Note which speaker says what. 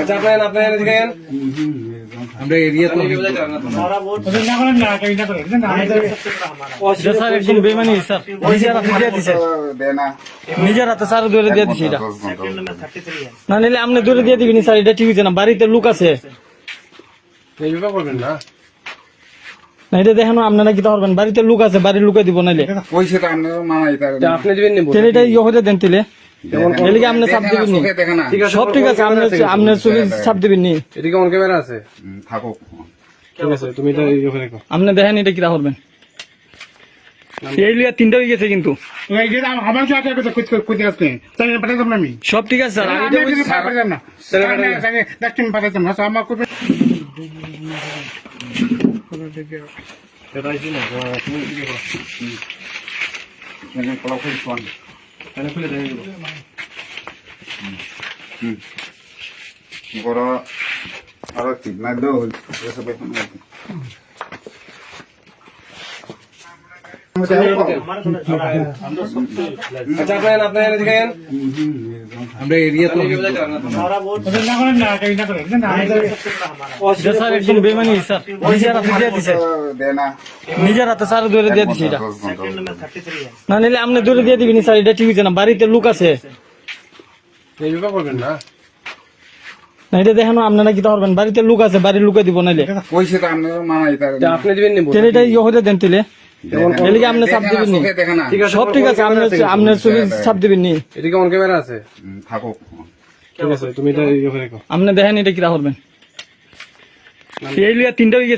Speaker 1: আচ্ছা আপনার আপনার এদিকে আইন। আমরা এরিয়া তো
Speaker 2: এটা স্যার একদম বেমানি স্যার। নিজের হাতে দিয়ে দিছে।
Speaker 3: দেনা
Speaker 2: নিজের হাতে স্যার দূরে দিয়ে দিছে এটা। না নিলে আপনি দূরে দিয়ে দিবেন স্যার এটা ঠিক হচ্ছে না বাড়িতে লোক আছে।
Speaker 1: এইভাবে করবেন না।
Speaker 2: না এটা দেখেন আপনারা কি পারবেন বাড়িতে লোক আছে বাড়ির লুকে দিব নাইলে।
Speaker 3: পয়সা তো আপনি মানাই তার
Speaker 1: তা আপনি দিবেন নিব
Speaker 2: তাহলে ইয়ে হতে দেন তিলে এলিকে আপনি চাপ দিবেন নি। সব ঠিক আছে আপনি আপনি চুরি চাপ দিবেন নি।
Speaker 1: এদিকে অন ক্যামেরা আছে।
Speaker 3: থাকুক
Speaker 1: ঠিক আছে তুমি এটা ইয়ে রাখো।
Speaker 2: আপনি দেখেন এটা কিরা করবেন এই তিনটা হয়ে গেছে কিন্তু। সব ঠিক আছে স্যার। আমি
Speaker 4: আমি না।
Speaker 1: তাহলে খুলে দেন
Speaker 3: বড় আরও ঠিক না দো এসব
Speaker 1: আচ্ছা আপনার আপনার এদিকে আইন। আমরা এরিয়া তো
Speaker 2: স্যার একদম বেমানি স্যার। নিজের হাতে দিয়ে দিছে। নিজের হাতে স্যার দূরে দিয়ে দিছে এটা। না নিলে আপনি দূরে দিয়ে দিবেন স্যার এটা ঠিক হচ্ছে না। বাড়িতে লোক আছে।
Speaker 1: করবেন না।
Speaker 2: না এটা দেখেন আপনারা কি পারবেন বাড়িতে লোক আছে বাড়ির লুকে দিব নাইলে।
Speaker 3: পয়সা তো আপনি মানাই
Speaker 1: আপনি দিবেন নিব
Speaker 2: এটা ইয়ে হতে দেন তিলে আপনি চাপ দিবেন নি।
Speaker 3: দেখে না।
Speaker 1: ঠিক আছে
Speaker 2: সব ঠিক আছে আপনি আপনি চুরি চাপ দিবেন নি।
Speaker 1: এদিকে অন ক্যামেরা আছে?
Speaker 3: থাকুক।
Speaker 1: ঠিক আছে তুমি এটা ইয়ে করে রাখো।
Speaker 2: আপনি দেখেন এটা কিরা করবেন তিনটা হয়ে গেছে।